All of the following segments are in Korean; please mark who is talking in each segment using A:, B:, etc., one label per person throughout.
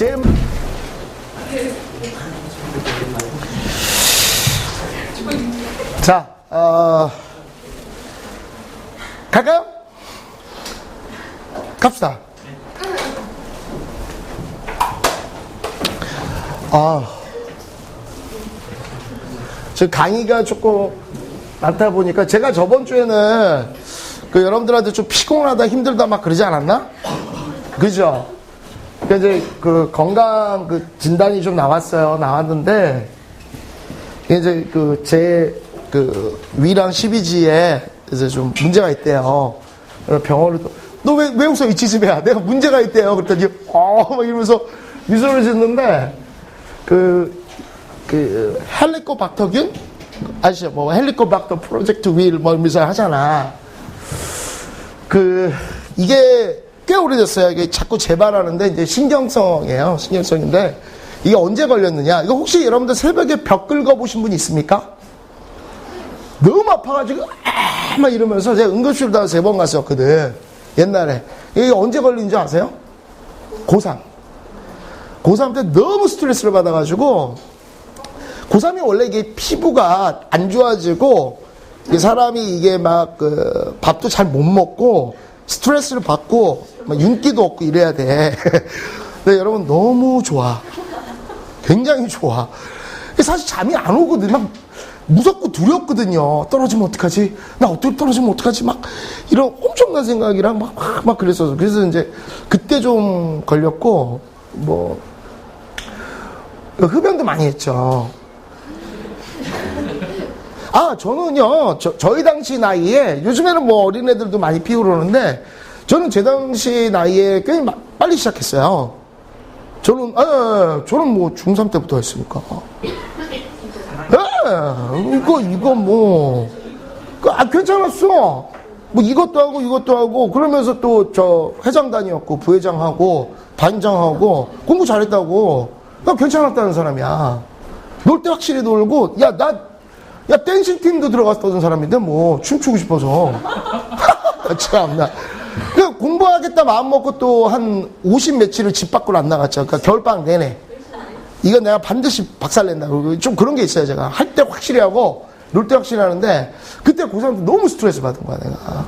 A: 제일 자, 어, 갈까요? 갑시다. 아, 저 강의가 조금 많다 보니까 제가 저번 주에는 그 여러분들한테 좀 피곤하다 힘들다 막 그러지 않았나? 그죠? 그 이제 그 건강 그 진단이 좀 나왔어요. 나왔는데 이제 그제그 위랑 12지에 이제 좀 문제가 있대요. 병원을 너왜 왜 웃어 이 지집애야? 내가 문제가 있대요. 그랬더니 어막 이러면서 미소를 짓는데 그, 그, 헬리코박터균? 아시죠? 뭐, 헬리코박터 프로젝트 윌, 뭐, 이러면서 하잖아. 그, 이게 꽤 오래됐어요. 이게 자꾸 재발하는데, 이제 신경성이에요. 신경성인데, 이게 언제 걸렸느냐? 이거 혹시 여러분들 새벽에 벽 긁어 보신 분 있습니까? 너무 아파가지고, 아, 막 이러면서 제가 응급실로 다세번 갔었거든. 옛날에. 이게 언제 걸린지 아세요? 고3. 고3 때 너무 스트레스를 받아가지고 고3이 원래 이게 피부가 안 좋아지고 사람이 이게 막 그 밥도 잘 못 먹고 스트레스를 받고 막 윤기도 없고 이래야 돼. 근데 여러분 너무 좋아. 굉장히 좋아. 사실 잠이 안 오거든. 막 무섭고 두렵거든요. 떨어지면 어떡하지? 나 어떻게 떨어지면 어떡하지? 막 이런 엄청난 생각이랑 막, 막, 막 그랬어서. 그래서 이제 그때 좀 걸렸고, 뭐, 흡연도 많이 했죠. 아, 저는요, 저, 저희 당시 나이에, 요즘에는 뭐 어린애들도 많이 피우고 그러는데, 저는 제 당시 나이에 꽤 마- 빨리 시작했어요. 저는, 예, 저는 뭐 중3 때부터 했으니까. 예, 이거, 이거 뭐, 그, 아, 괜찮았어. 뭐 이것도 하고 이것도 하고, 그러면서 또 저 회장단이었고, 부회장하고, 반장하고, 공부 잘했다고. 나 괜찮았다는 사람이야. 놀 때 확실히 놀고, 야, 나, 야, 댄싱 팀도 들어갔던 사람인데, 뭐, 춤추고 싶어서. 참나. 그 공부하겠다 마음 먹고 또 한 50 며칠을 집 밖으로 안 나갔죠. 그러니까 겨울방학 내내. 이건 내가 반드시 박살낸다. 좀 그런 게 있어요, 제가. 할 때 확실히 하고, 놀 때 확실히 하는데, 그때 고3 때 너무 스트레스 받은 거야, 내가.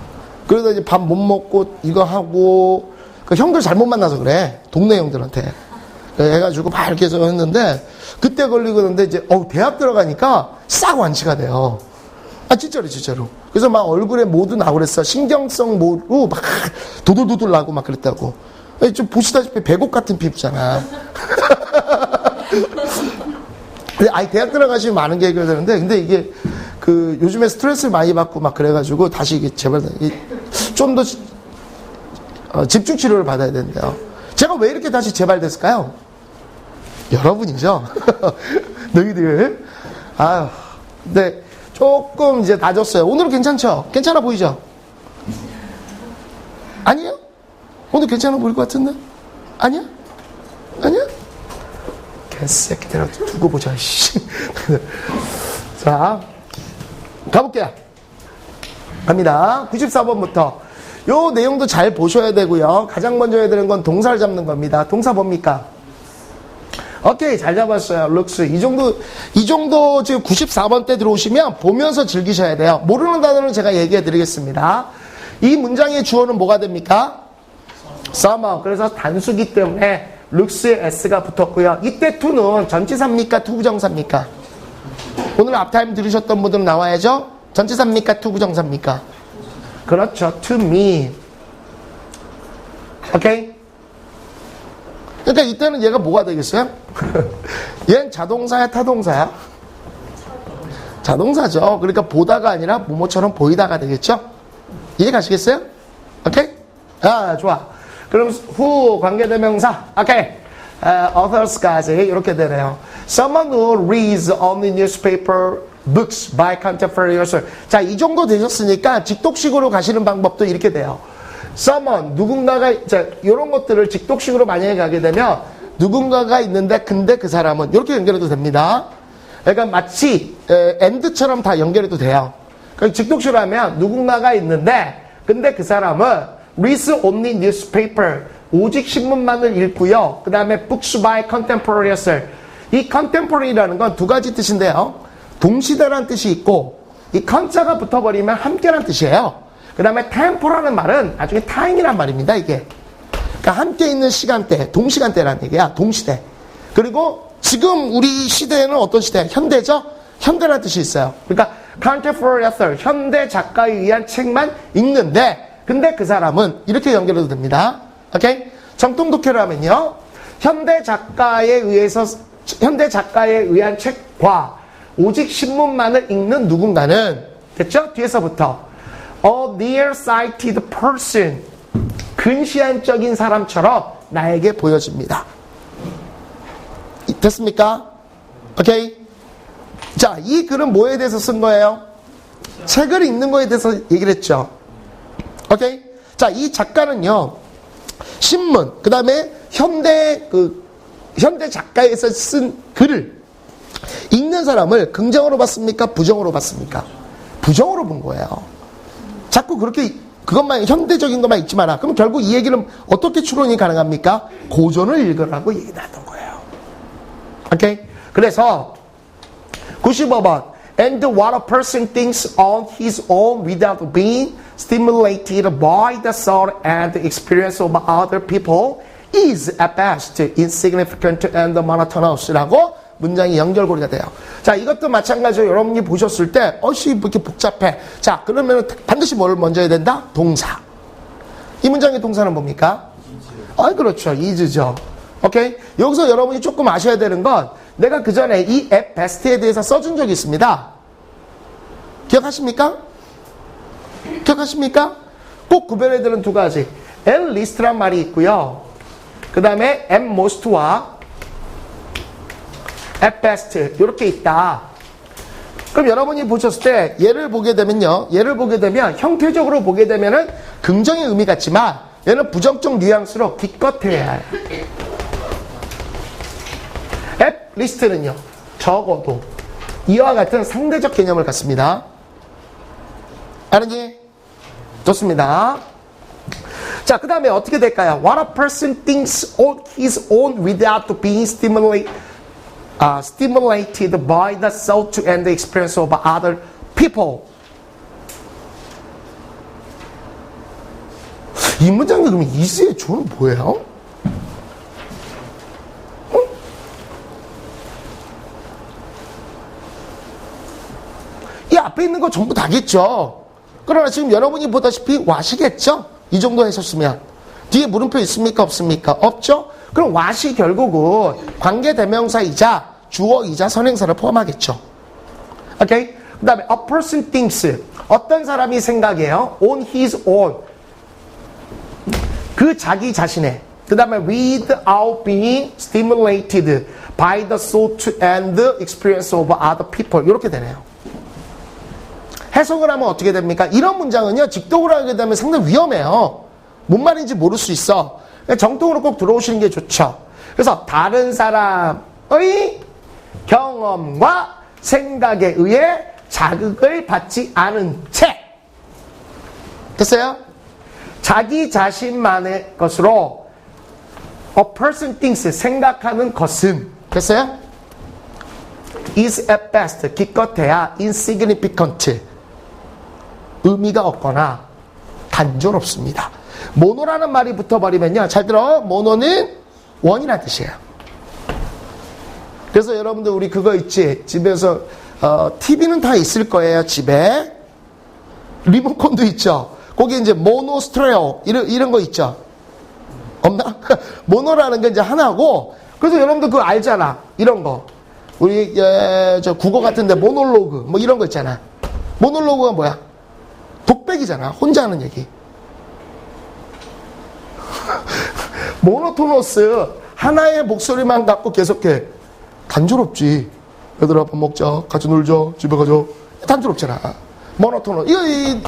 A: 그러다 이제 밥 못 먹고, 이거 하고, 그 형들 잘못 만나서 그래. 동네 형들한테. 해가지고 막 이렇게 해서 했는데, 그때 걸리고 그는데 이제, 어우, 대학 들어가니까 싹 완치가 돼요. 아, 진짜로, 진짜로. 그래서 막 얼굴에 모두 나고 그랬어. 신경성 모로 막 도돌도돌 나고 막 그랬다고. 아니, 좀 보시다시피 배곡 같은 피부잖아. 근데 아이 대학 들어가시면 많은 게 해결되는데 근데 이게 그 요즘에 스트레스를 많이 받고 막 그래가지고 다시 이게 제발 좀더 어, 집중 치료를 받아야 된대요. 제가 왜 이렇게 다시 재발됐을까요? 여러분이죠. 너희들. 아유, 근데 조금 이제 낮았어요. 오늘은 괜찮죠? 괜찮아 보이죠? 아니요? 오늘 괜찮아 보일 것 같은데? 아니야? 아니야? 개새끼들아 두고 보자 씨. 자 가볼게요 갑니다 94번부터 요 내용도 잘 보셔야 되고요 가장 먼저 해야 되는 건 동사를 잡는 겁니다 동사 뭡니까 오케이 잘 잡았어요 룩스 이 정도 이 정도 지금 94번 때 들어오시면 보면서 즐기셔야 돼요 모르는 단어는 제가 얘기해 드리겠습니다 이 문장의 주어는 뭐가 됩니까 summer 그래서 단수기 때문에 룩스에 s가 붙었고요. 이때 to는 전치사입니까? 투부정사입니까? 오늘 앞타임 들으셨던 분들은 나와야죠? 전치사입니까? 투부정사입니까? 그렇죠. to me. 오케이? 그러니까 이때는 얘가 뭐가 되겠어요? 얘는 자동사야, 타동사야? 자동사죠. 그러니까 보다가 아니라 뭐뭐처럼 보이다가 되겠죠? 이해 가시겠어요? 오케이? 아, 좋아. 그럼 후 관계대명사. 오케이. 어, authors까지 이렇게 되네요. Someone who reads only newspaper books by contemporaries. 자, 이 정도 되셨으니까 직독식으로 가시는 방법도 이렇게 돼요. Someone, 누군가가, 자, 이런 것들을 직독식으로 만약에 가게 되면 누군가가 있는데 근데 그 사람은 이렇게 연결해도 됩니다. 그러니까 마치 에, and처럼 다 연결해도 돼요. 그러니까 직독식으로 하면 누군가가 있는데 근데 그 사람은 reads only newspaper. 오직 신문만을 읽고요. 그 다음에 books by contemporary. 이 contemporary라는 건 두 가지 뜻인데요. 동시대라는 뜻이 있고 이 con자가 붙어버리면 함께라는 뜻이에요. 그 다음에 tempo라는 말은 나중에 time이란 말입니다. 이게. 그러니까 함께 있는 시간대, 동시간대라는 얘기야. 동시대. 그리고 지금 우리 시대에는 어떤 시대? 현대죠? 현대라는 뜻이 있어요. 그러니까 contemporary author, 현대 작가에 의한 책만 읽는데 근데 그 사람은 이렇게 연결해도 됩니다. 오케이? 정통 독해를 하면요. 현대 작가에 의해서 현대 작가에 의한 책과 오직 신문만을 읽는 누군가는 됐죠? 뒤에서부터 a nearsighted person 근시안적인 사람처럼 나에게 보여집니다. 됐습니까? 오케이? 자, 이 글은 뭐에 대해서 쓴 거예요? 책을 읽는 거에 대해서 얘기를 했죠. 오케이? 자, 이 작가는요, 신문, 그 다음에 현대, 그, 현대 작가에서 쓴 글을 읽는 사람을 긍정으로 봤습니까? 부정으로 봤습니까? 부정으로 본 거예요. 자꾸 그렇게 그것만 현대적인 것만 읽지 마라. 그럼 결국 이 얘기는 어떻게 추론이 가능합니까? 고전을 읽으라고 얘기 나왔던 거예요. 오케이? 그래서 95번 And what a person thinks on his own without being stimulated by the thought and experience of other people is at best insignificant and monotonous라고 문장이 연결고리가 돼요. 자, 이것도 마찬가지로 여러분이 보셨을 때, 어씨, 뭐 이렇게 복잡해. 자, 그러면 반드시 뭘 먼저 해야 된다? 동사. 이 문장의 동사는 뭡니까? 아, 그렇죠. is죠. 오케이? 여기서 여러분이 조금 아셔야 되는 건, 내가 그 전에 이 앱 베스트에 대해서 써준 적이 있습니다. 기억하십니까? 기억하십니까? 꼭 구별해야 되는 두 가지. L 리스트란 말이 있고요. 그 다음에 M most와 at best 이렇게 있다. 그럼 여러분이 보셨을 때 얘를 보게 되면요. 얘를 보게 되면 형태적으로 보게 되면은 긍정의 의미 같지만 얘는 부정적 뉘앙스로 기껏해야 해요. 앱 리스트는요. 적어도 이와 같은 상대적 개념을 갖습니다. 알았니? 좋습니다. 자, 그 다음에 어떻게 될까요? What a person thinks on his own without being stimulated uh, stimulated by the thought and the experience of other people. 이 문장은 그러면 이스의 조는 뭐예요? 어? 이 앞에 있는 거 전부 다겠죠. 그러나 지금 여러분이 보다시피 와시겠죠? 이 정도 하셨으면. 뒤에 물음표 있습니까? 없습니까? 없죠? 그럼 와시 결국은 관계대명사이자 주어이자 선행사를 포함하겠죠. 오케이? 그 다음에 a person thinks 어떤 사람이 생각해요? on his own 그 자기 자신의 그 다음에 without being stimulated by the thought and experience of other people 이렇게 되네요. 해석을 하면 어떻게 됩니까? 이런 문장은요 직독으로 하게 되면 상당히 위험해요. 뭔 말인지 모를 수 있어. 정통으로 꼭 들어오시는 게 좋죠. 그래서 다른 사람의 경험과 생각에 의해 자극을 받지 않은 채 됐어요? 자기 자신만의 것으로 a person thinks 생각하는 것은 됐어요? is at best 기껏해야 insignificant 의미가 없거나 단조롭습니다. 모노라는 말이 붙어버리면요. 잘 들어. 모노는 원이라는 뜻이에요. 그래서 여러분들 우리 그거 있지. 집에서 어, TV는 다 있을 거예요. 집에. 리모컨도 있죠. 거기 이제 모노 스트레오 이런 이런 거 있죠. 없나? 모노라는 게 이제 하나고 그래서 여러분들 그거 알잖아. 이런 거. 우리 에, 저 국어 같은데 모놀로그 뭐 이런 거 있잖아. 모놀로그가 뭐야? 독백이잖아. 혼자 하는 얘기. 모노토너스 하나의 목소리만 갖고 계속해. 단조롭지. 얘들아 밥 먹자. 같이 놀자. 집에 가자. 단조롭잖아. 모노토너. 이거 이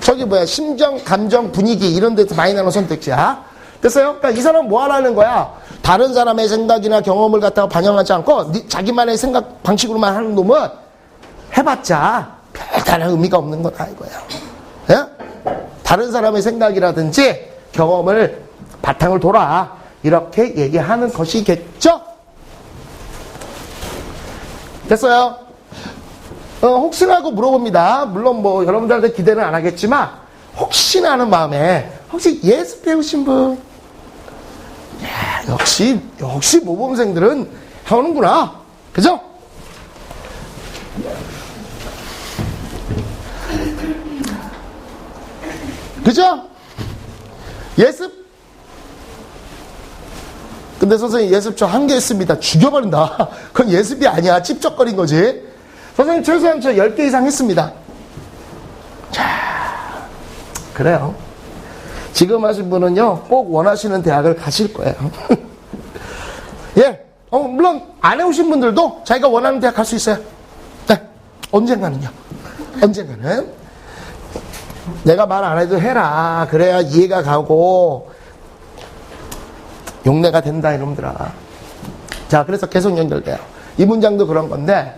A: 저기 뭐야 심정, 감정, 분위기 이런 데서 많이 나오는 선택지야. 됐어요? 그러니까 이 사람 뭐 하라는 거야? 다른 사람의 생각이나 경험을 갖다가 반영하지 않고 자기만의 생각 방식으로만 하는 놈은 해봤자 별다른 의미가 없는 거다 이거예요. 예? 다른 사람의 생각이라든지 경험을 바탕을 돌아 이렇게 얘기하는 것이겠죠? 됐어요? 어, 혹시나 하고 물어봅니다. 물론 뭐 여러분들한테 기대는 안 하겠지만 혹시나 하는 마음에 혹시 예습 배우신 분? 야, 역시 역시 모범생들은 해오는구나. 그죠? 그죠? 예습? 근데 선생님 예습 저 한 개 했습니다. 죽여버린다. 그건 예습이 아니야. 찝쩍거린 거지. 선생님 최소한 저 10개 이상 했습니다. 자, 그래요. 지금 하신 분은요, 꼭 원하시는 대학을 가실 거예요. 예. 어, 물론 안 해오신 분들도 자기가 원하는 대학 갈 수 있어요. 네. 언젠가는요. 언젠가는. 내가 말 안 해도 해라. 그래야 이해가 가고, 용내가 된다, 이놈들아. 자, 그래서 계속 연결돼요. 이 문장도 그런 건데,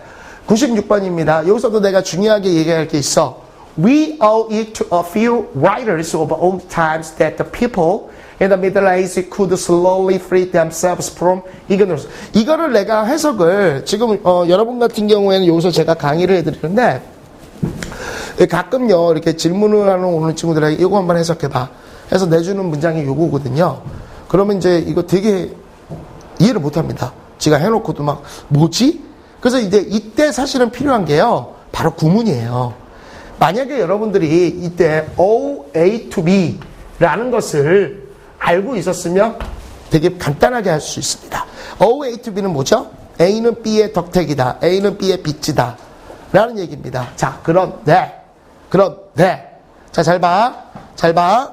A: 96번입니다. 여기서도 내가 중요하게 얘기할 게 있어. We owe it to a few writers of old times that the people in the Middle Ages could slowly free themselves from ignorance. 이거를 내가 해석을 지금 어, 여러분 같은 경우에는 여기서 제가 강의를 해드리는데 가끔요 이렇게 질문을 하는 오는 친구들에게 이거 한번 해석해봐 해서 내주는 문장이 요거거든요. 그러면 이제 이거 되게 이해를 못 합니다. 지가 해놓고도 막 뭐지? 그래서 이제 이때 사실은 필요한 게요 바로 구문이에요. 만약에 여러분들이 이때 O A to B 라는 것을 알고 있었으면 되게 간단하게 할 수 있습니다. O A to B는 뭐죠? A는 B의 덕택이다. A는 B의 빚이다. 라는 얘기입니다. 자, 그런데, 그런데, 자, 잘 봐. 잘 봐.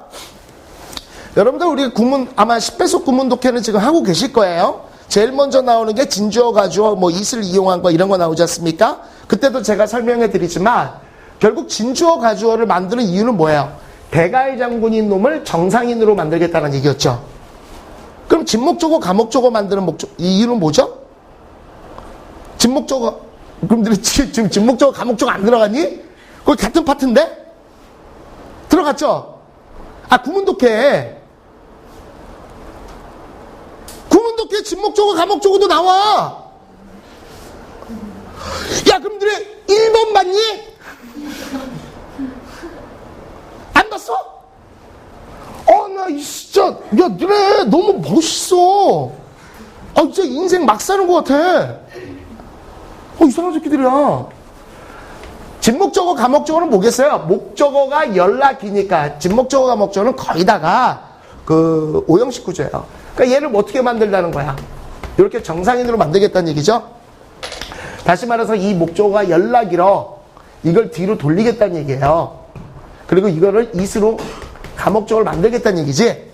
A: 여러분들 우리 구문, 아마 10배속 구문 독해는 지금 하고 계실 거예요. 제일 먼저 나오는 게 진주어, 가주어, 뭐 이슬 이용한 거 이런 거 나오지 않습니까? 그때도 제가 설명해 드리지만, 결국 진주어, 가주어를 만드는 이유는 뭐예요? 대가의 장군인 놈을 정상인으로 만들겠다는 얘기였죠. 그럼 진목적어, 감목적어 만드는 목적, 이유는 뭐죠? 진목적어, 그럼 지금 진목적어, 감목적어 안 들어갔니? 그거 같은 파트인데? 들어갔죠? 아, 구문독해. 구문독해 진목적어, 감목적어도 나와. 야, 그럼 너네 1번 맞니? 안 봤어? 어, 나 진짜, 야, 너네 너무 멋있어. 아, 진짜 인생 막 사는 것 같아. 어, 이상한 새끼들이야. 진목적어, 감목적어는 뭐겠어요? 목적어가 연락이니까 진목적어, 감목적어는 거의 다가 그 오형식 구조예요. 그러니까 얘를 뭐 어떻게 만들다는 거야? 이렇게 정상인으로 만들겠다는 얘기죠? 다시 말해서 이 목적어가 연락이로 이걸 뒤로 돌리겠다는 얘기예요. 그리고 이거를 이스로 감목적어를 만들겠다는 얘기지?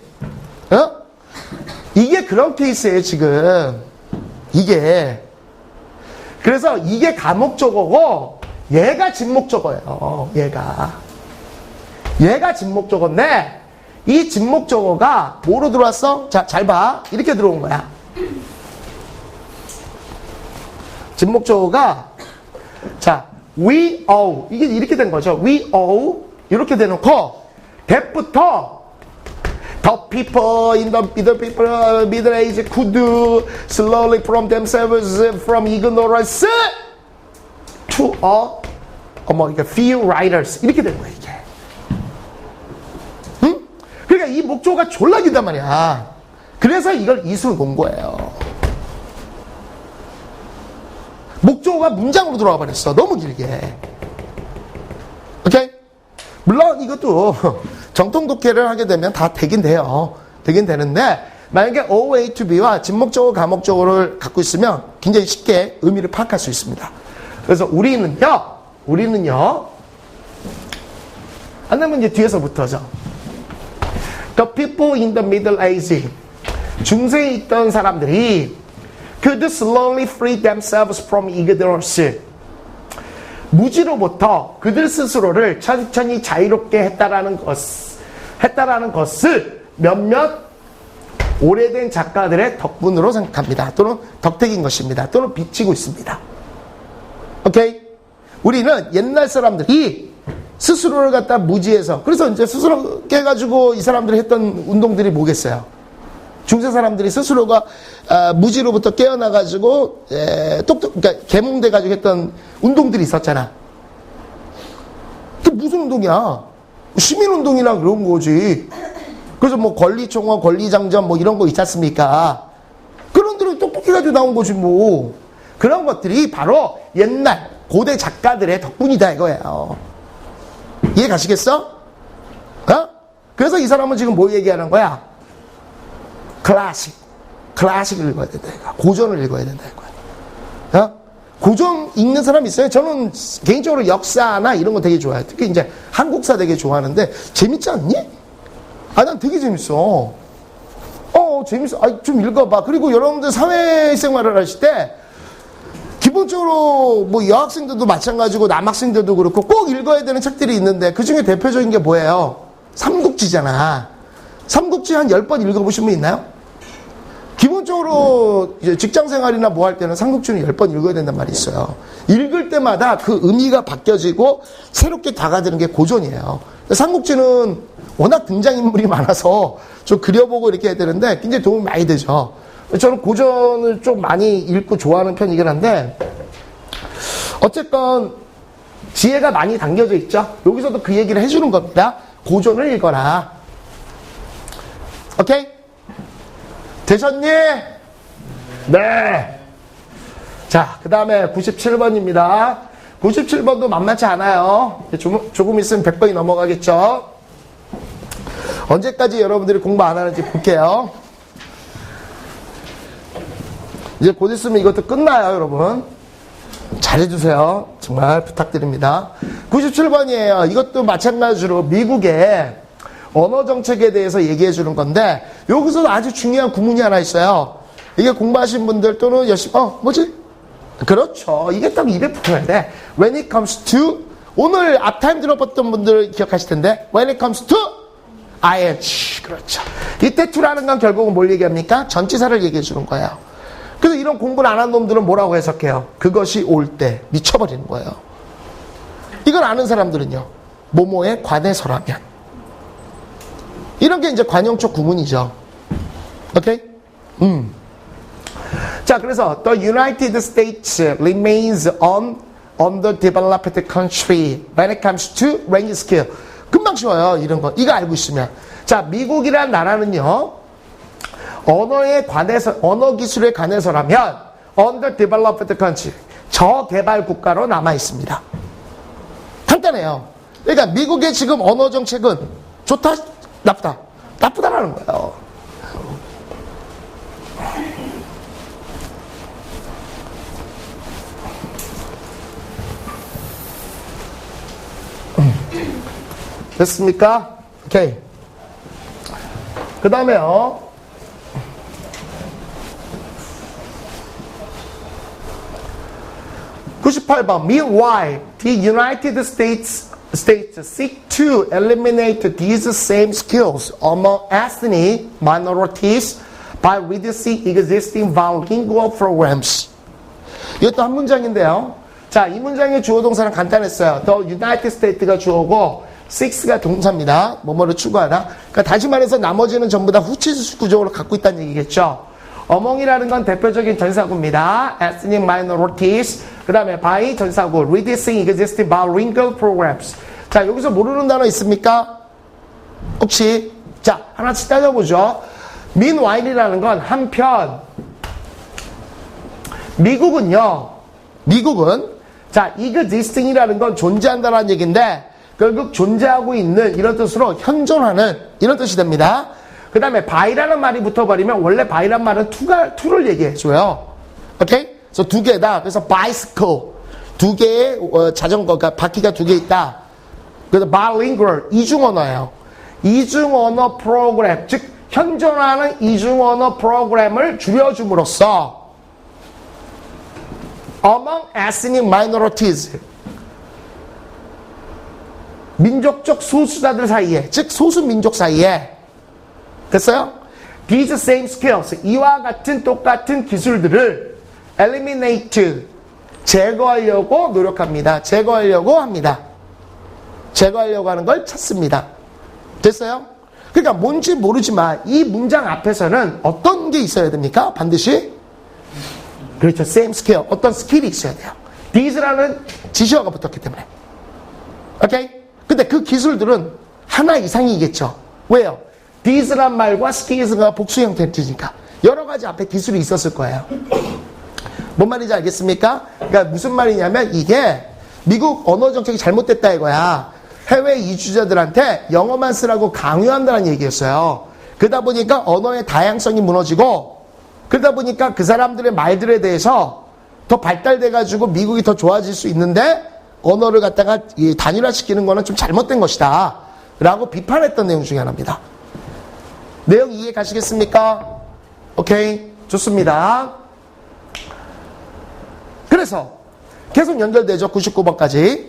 A: 어? 이게 그런 케이스예요, 지금. 이게. 그래서 이게 감목적어고 얘가 진목적어예요. 얘가. 얘가 진목적어인데 이 진목적어가 뭐로 들어왔어? 자, 잘 봐. 이렇게 들어온 거야. 진목적어가 자, we owe 이게 이렇게 된 거죠. we owe 이렇게 대놓고 that부터 the people in the middle people middle age could slowly from themselves from ignorance to a 어머 이게 few writers 이렇게 되는 거야 이게. 이 목조가 졸라 길단 말이야. 그래서 이걸 이수로 놓은 거예요. 목조가 문장으로 들어와 버렸어. 너무 길게. 오케이? 물론 이것도 정통 독해를 하게 되면 다 되긴 돼요. 되긴 되는데 만약에 OA to B와 진목적어, 감목적어를 갖고 있으면 굉장히 쉽게 의미를 파악할 수 있습니다. 그래서 우리는요, 우리는요, 안 되면 이제 뒤에서부터죠. The people in the Middle Ages, 중세에 있던 사람들이 could slowly free themselves from ignorance. 무지로부터 그들 스스로를 천천히 자유롭게 했다라는 것, 했다라는 것을 몇몇 오래된 작가들의 덕분으로 생각합니다. 또는 덕택인 것입니다. 또는 비치고 있습니다. 오케이? 우리는 옛날 사람들이 스스로를 갖다 무지해서 그래서 이제 스스로 깨가지고 이 사람들이 했던 운동들이 뭐겠어요? 중세 사람들이 스스로가 아, 무지로부터 깨어나가지고 에, 똑똑 그러니까 개몽돼가지고 했던 운동들이 있었잖아. 그 무슨 운동이야? 시민 운동이나 그런 거지. 그래서 뭐 권리총원, 권리장전 뭐 이런 거 있지 않습니까? 그런 들은 똑똑히 가지고 나온 거지 뭐. 그런 것들이 바로 옛날 고대 작가들의 덕분이다 이거예요. 이해 가시겠어? 어? 그래서 이 사람은 지금 뭐 얘기하는 거야? 클래식. 클래식을 읽어야 된다 이거. 고전을 읽어야 된다 이거야. 어? 고전 읽는 사람 있어요? 저는 개인적으로 역사나 이런 거 되게 좋아해요. 특히 이제 한국사 되게 좋아하는데 재밌지 않니? 아, 난 되게 재밌어. 어, 재밌어. 아, 좀 읽어봐. 그리고 여러분들 사회생활을 하실 때 기본적으로 뭐 여학생들도 마찬가지고 남학생들도 그렇고 꼭 읽어야 되는 책들이 있는데 그 중에 대표적인 게 뭐예요? 삼국지잖아. 삼국지 한 10번 읽어보신 분 있나요? 기본적으로 직장 생활이나 뭐 할 때는 삼국지는 10번 읽어야 된단 말이 있어요. 읽을 때마다 그 의미가 바뀌어지고 새롭게 다가드는 게 고전이에요. 삼국지는 워낙 등장인물이 많아서 좀 그려보고 이렇게 해야 되는데 굉장히 도움이 많이 되죠. 저는 고전을 좀 많이 읽고 좋아하는 편이긴 한데 어쨌건 지혜가 많이 담겨져 있죠. 여기서도 그 얘기를 해주는 겁니다. 고전을 읽어라. 오케이? 되셨니? 네. 자, 그 다음에 97번입니다. 97번도 만만치 않아요. 조금, 조금 있으면 100번이 넘어가겠죠? 언제까지 여러분들이 공부 안 하는지 볼게요. 이제 곧 있으면 이것도 끝나요, 여러분. 잘해주세요. 정말 부탁드립니다. 97번이에요. 이것도 마찬가지로 미국의 언어 정책에 대해서 얘기해 주는 건데, 여기서 아주 중요한 구문이 하나 있어요. 이게 공부하신 분들 또는 열심히, 어, 뭐지? 그렇죠. 이게 딱 입에 붙어야 돼. When it comes to, 오늘 앞타임 들어봤던 분들 기억하실 텐데, When it comes to ing. 그렇죠. 이때 to라는 건 결국은 뭘 얘기합니까? 전치사를 얘기해 주는 거예요. 그래서 이런 공부를 안 한 놈들은 뭐라고 해석해요? 그것이 올 때 미쳐버리는 거예요. 이걸 아는 사람들은요. 모모에 관해서라면. 이런 게 이제 관용적 구문이죠. 오케이? 음. 자, 그래서 the United States remains on underdeveloped country when it comes to range skill. 금방 쉬워요, 이런 거. 이거 알고 있으면. 자, 미국이란 나라는요. 언어에 관해서 언어 기술에 관해서라면 underdeveloped country 저개발 국가로 남아 있습니다. 간단해요. 그러니까 미국의 지금 언어 정책은 좋다, 나쁘다, 나쁘다라는 거예요. 됐습니까? 오케이. 그 다음에요. (98번) Meanwhile, the United States states seek to eliminate these same skills among ethnic minorities by reducing existing bilingual programs. 이것도 한 문장인데요. 자, 이 문장의 주어 동사는 간단했어요. The United States가 주어고 six가 동사입니다. 뭐뭐를 추구하다. 그러니까 다시 말해서 나머지는 전부 다 후치수 구조를 갖고 있다는 얘기겠죠. 어몽이라는 건 대표적인 전사구입니다. ethnic minorities. 그 다음에 by 전사구. reducing existing bilingual programs. 자, 여기서 모르는 단어 있습니까? 혹시? 자, 하나씩 따져보죠. meanwhile이라는 건 한편. 미국은요. 미국은 자, existing이라는 건 존재한다는 얘기인데 결국 존재하고 있는 이런 뜻으로 현존하는 이런 뜻이 됩니다. 그 다음에 by라는 말이 붙어버리면 원래 by란 말은 to가, to를 얘기해줘요. 오케이? 그래서 두 개다. 그래서 bicycle. 두 개의 어, 자전거가, 바퀴가 두 개 있다. 그래서 bilingual. 이중 언어예요. 이중 언어 프로그램. 즉, 현존하는 이중 언어 프로그램을 줄여줌으로써 among ethnic minorities. 민족적 소수자들 사이에, 즉 소수 민족 사이에 됐어요? These same skills, 이와 같은 똑같은 기술들을 eliminate, 제거하려고 노력합니다. 제거하려고 합니다. 제거하려고 하는 걸 찾습니다. 됐어요? 그러니까 뭔지 모르지만 이 문장 앞에서는 어떤 게 있어야 됩니까? 반드시 그렇죠. same skill. 어떤 스킬이 있어야 돼요. these라는 지시어가 붙었기 때문에. 오케이? 근데 그 기술들은 하나 이상이겠죠. 왜요? These란 말과 skills가 복수 형태니까 여러 가지 앞에 기술이 있었을 거예요. 뭔 말인지 알겠습니까? 그러니까 무슨 말이냐면 이게 미국 언어 정책이 잘못됐다 이거야. 해외 이주자들한테 영어만 쓰라고 강요한다는 얘기였어요. 그러다 보니까 언어의 다양성이 무너지고 그러다 보니까 그 사람들의 말들에 대해서 더 발달돼 가지고 미국이 더 좋아질 수 있는데 언어를 갖다가 단일화시키는 거는 좀 잘못된 것이다. 라고 비판했던 내용 중에 하나입니다. 내용 이해 가시겠습니까? 오케이. 좋습니다. 그래서 계속 연결되죠. 99번까지.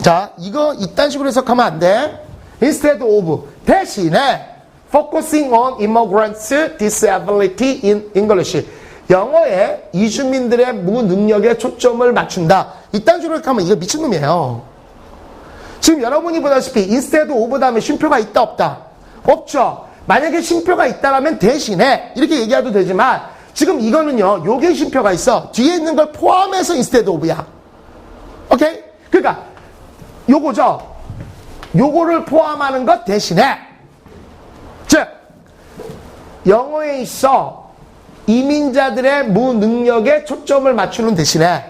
A: 자, 이거 이딴 식으로 해석하면 안 돼. Instead of 대신에 focusing on immigrants' disability in English. 영어에 이주민들의 무능력에 초점을 맞춘다. 이딴 식으로 하면 이거 미친놈이에요. 지금 여러분이 보다시피 instead of 다음에 쉼표가 있다 없다? 없죠. 만약에 쉼표가 있다라면 대신에 이렇게 얘기해도 되지만 지금 이거는요. 요게 쉼표가 있어. 뒤에 있는 걸 포함해서 instead of야. 오케이? 그러니까 요거죠. 요거를 포함하는 것 대신에 즉 영어에 있어 이민자들의 무능력에 초점을 맞추는 대신에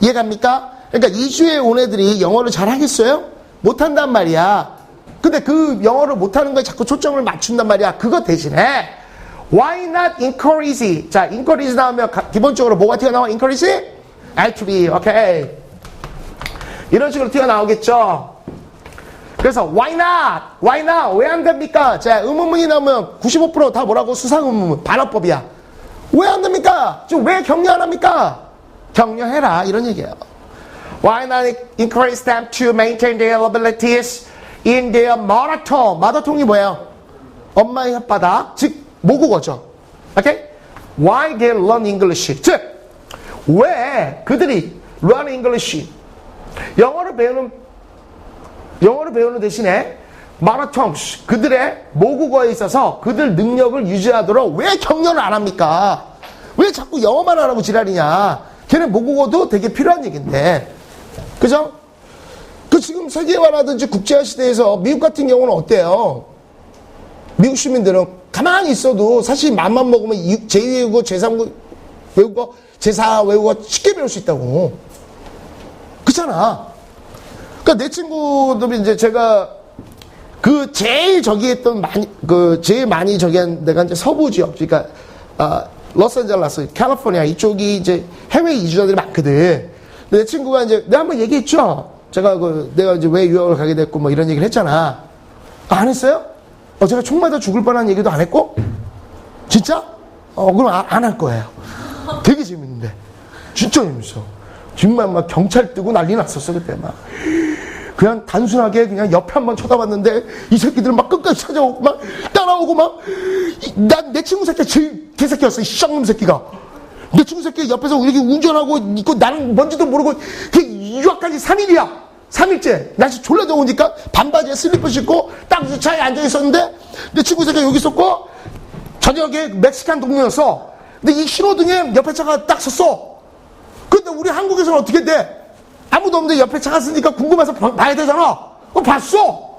A: 이해갑니까? 그러니까 이주에 온 애들이 영어를 잘 하겠어요? 못한단 말이야. 근데 그 영어를 못하는 거에 자꾸 초점을 맞춘단 말이야. 그거 대신에 Why not encourage? 자, encourage 나오면 가, 기본적으로 뭐가 튀어나와? encourage? I to be, 오케이. 이런 식으로 튀어나오겠죠. 그래서 why not? why not? 왜 안 됩니까? 자, 의문문이 나오면 95%다 뭐라고? 수상 의문문. 반어법이야. 왜 안 됩니까? 지금 왜 격려 안 합니까? 격려해라. 이런 얘기예요. Why not encourage them to maintain their abilities in their mother tongue? mother tongue이 뭐예요? 엄마의 혓바닥. 즉, 모국어죠. 오케이? Why they learn English? 즉, 왜 그들이 learn English? 영어를 배우는 영어를 배우는 대신에 마라톤 그들의 모국어에 있어서 그들 능력을 유지하도록 왜 격려를 안 합니까? 왜 자꾸 영어만 하라고 지랄이냐? 걔네 모국어도 되게 필요한 얘기인데, 그죠? 그 지금 세계화라든지 국제화 시대에서 미국 같은 경우는 어때요? 미국 시민들은 가만히 있어도 사실 맘만 먹으면 제2 외국어, 제3 외국어, 제4 외국어 쉽게 배울 수 있다고. 그렇잖아. 그러니까 내 친구들이 이제 제가 그 제일 저기 했던 많이 그 제일 많이 저기 한 내가 이제 서부 지역 그러니까 아 로스앤젤레스, 캘리포니아 이쪽이 이제 해외 이주자들이 많거든. 내 친구가 이제 내가 한번 얘기했죠. 제가 그 내가 이제 왜 유학을 가게 됐고 뭐 이런 얘기를 했잖아. 아, 안 했어요? 어 제가 총 맞아 죽을 뻔한 얘기도 안 했고? 진짜? 어 그럼 아, 안할 거예요. 되게 재밌는데. 진짜 재밌어. 정말 막 경찰 뜨고 난리 났었어 그때 막. 그냥 단순하게 그냥 옆에 한번 쳐다봤는데 이 새끼들은 막 끝까지 찾아오고 막 따라오고 막 난 내 친구 새끼 제일 개새끼였어 이 쌍놈 새끼가 내 친구 새끼 옆에서 이렇게 운전하고 있고 나는 뭔지도 모르고 그 유학까지 3일이야 3일째 날씨 졸라 더우니까 반바지에 슬리퍼 신고 딱 주차에 앉아 있었는데 내 친구 새끼 여기 있었고 저녁에 멕시칸 동료였어 근데 이 신호등에 옆에 차가 딱 섰어 근데 우리 한국에서는 어떻게 돼? 아무도 없는데 옆에 차가 있으니까 궁금해서 봐야 되잖아. 어, 봤어.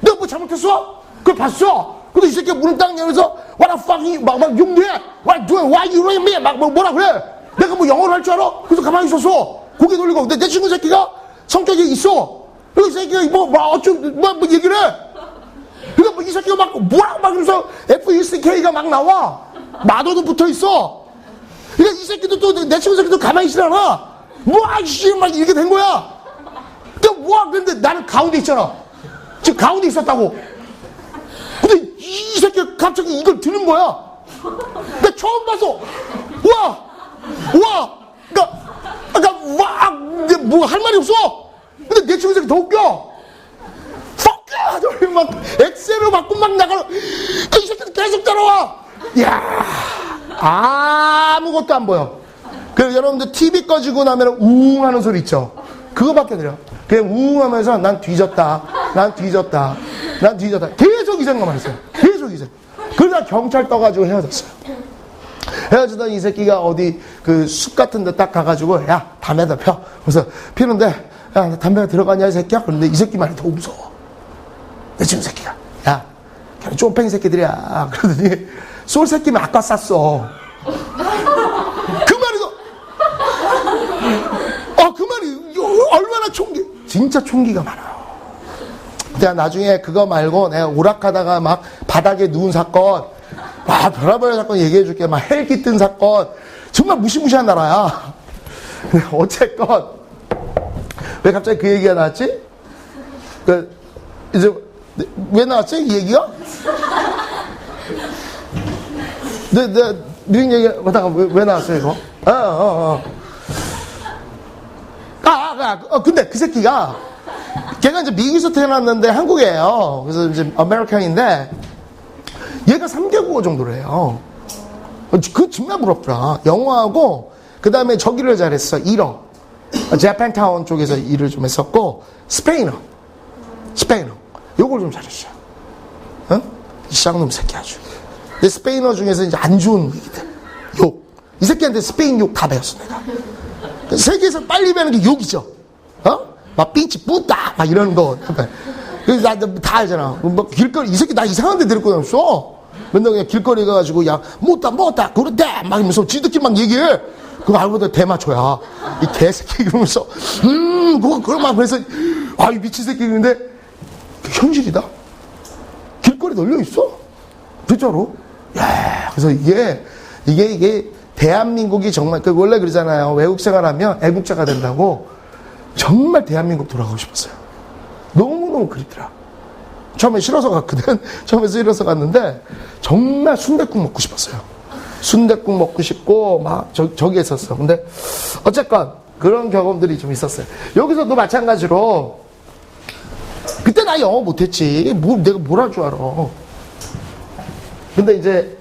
A: 내가 뭐 잘못했어? 그걸 봤어. 근데 이 새끼가 문을 딱 열면서 What the fuck, 막, 막 욕해. What do, why you doing me? 막, 뭐, 뭐라 그래. 내가 뭐 영어를 할 줄 알아? 그래서 가만히 있었어. 고개 돌리고. 근데 내 친구 새끼가 성격이 있어. 그이 새끼가 뭐, 뭐, 어쩜, 뭐, 뭐 얘기를 해. 그러니까 뭐 이 새끼가 막, 뭐라고 막 이러면서 F-U-C-K가 막 나와. 마도도 붙어 있어. 그러니까 이 새끼도 또 내 친구 새끼도 가만히 있질 않아. 뭐, 아이씨, 막 이렇게 된 거야. 근데 뭐, 근데 나는 가운데 있잖아. 지금 가운데 있었다고. 근데 이 새끼가 갑자기 이걸 드는 거야. 나 처음 봤어. 와! 와! 그니까, 그니까, 와! 뭐 할 말이 없어. 근데 내 친구 새끼 더 웃겨. 퍽! 막, 엑셀을 맞고 막 나가는, 그이 새끼도 계속 따라와. 야 아무것도 안 보여. 그 여러분들 TV 꺼지고 나면 우웅 하는 소리 있죠. 그거밖에 안 들려. 그냥 우웅하면서 난 뒤졌다. 난 뒤졌다. 난 뒤졌다. 계속 이 생각만 했어요. 계속 이 생각. 그러다 경찰 떠가지고 헤어졌어요. 헤어지던 이 새끼가 어디 그 숲 같은 데 딱 가가지고 야 담배다 펴. 그래서 피는데 야나 담배가 들어가냐 이 새끼야? 그런데 이 새끼 말이 더 무서워. 내 지금 새끼가 야 걔는 쫌팽이 새끼들이야. 그러더니 쏠 새끼면 아까 쌌어. 그 말이 더 어, 그 말이 이거 얼마나 총기, 진짜 총기가 많아요. 내가 나중에 그거 말고 내가 오락하다가 막 바닥에 누운 사건, 와, 별의별 사건 얘기해 줄게. 막 헬기 뜬 사건. 정말 무시무시한 나라야. 어쨌건, 왜 갑자기 그 얘기가 나왔지? 그, 이제, 왜 나왔지? 이 얘기가? 내, 내, 미국 얘기 하다가 왜, 왜 나왔어요, 이거? 어, 어, 어. 아, 아, 아, 어, 근데 그 새끼가 걔가 이제 미국에서 태어났는데 한국이에요. 그래서 이제 아메리칸인데 얘가 3개국어 정도로 해요. 그 정말 부럽더라. 영어하고 그 다음에 저기를 잘했어. 일어. 재팬타운 쪽에서 일을 좀 했었고 스페인어. 스페인어. 요걸 좀 잘했어요. 어? 이 쌍놈 새끼 아주. 근데 스페인어 중에서 이제 안 좋은. 욕. 이 새끼한테 스페인 욕 다 배웠어 내가. 세계에서 빨리 배는 게 욕이죠. 어? 막 삐치 뿌다 막 이런 거. 그래서 나다 알잖아. 뭐 길거리 이 새끼 나 이상한 데 데리고 다녔어. 맨날 그냥 길거리 가가지고 야 못다 못다 그러대 막 이러면서 지들끼리 막 얘기해. 그거 알고 보니 대마초야. 이 개새끼 그러면서 음 그거 그거 막 그래서 아 이 미친 새끼 근데 현실이다. 길거리 널려 있어. 진짜로. 야 그래서 이게 이게 이게 대한민국이 정말 그 원래 그러잖아요. 외국 생활하면 애국자가 된다고 정말 대한민국 돌아가고 싶었어요. 너무너무 그립더라. 처음에 싫어서 갔거든. 처음에 싫어서 갔는데 정말 순댓국 먹고 싶었어요. 순댓국 먹고 싶고 막 저, 저기 했었어. 근데 어쨌건 그런 경험들이 좀 있었어요. 여기서도 마찬가지로 그때 나 영어 못했지. 뭐 내가 뭘 할 줄 알아. 근데 이제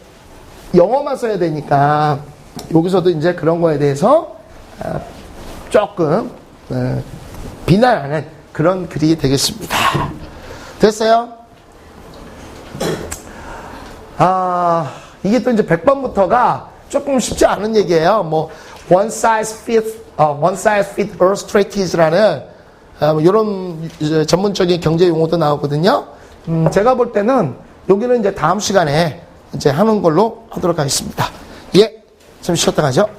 A: 영어만 써야 되니까 여기서도 이제 그런 거에 대해서 아, 조금 어, 비난하는 그런 글이 되겠습니다. 됐어요? 아, 이게 또 이제 100번부터가 조금 쉽지 않은 얘기예요. 뭐, one size fits, 어, one size fits all strategies라는 어, 뭐 이런 전문적인 경제 용어도 나오거든요. 음, 제가 볼 때는 여기는 이제 다음 시간에 이제 하는 걸로 하도록 하겠습니다. 예, 좀 쉬었다 가죠.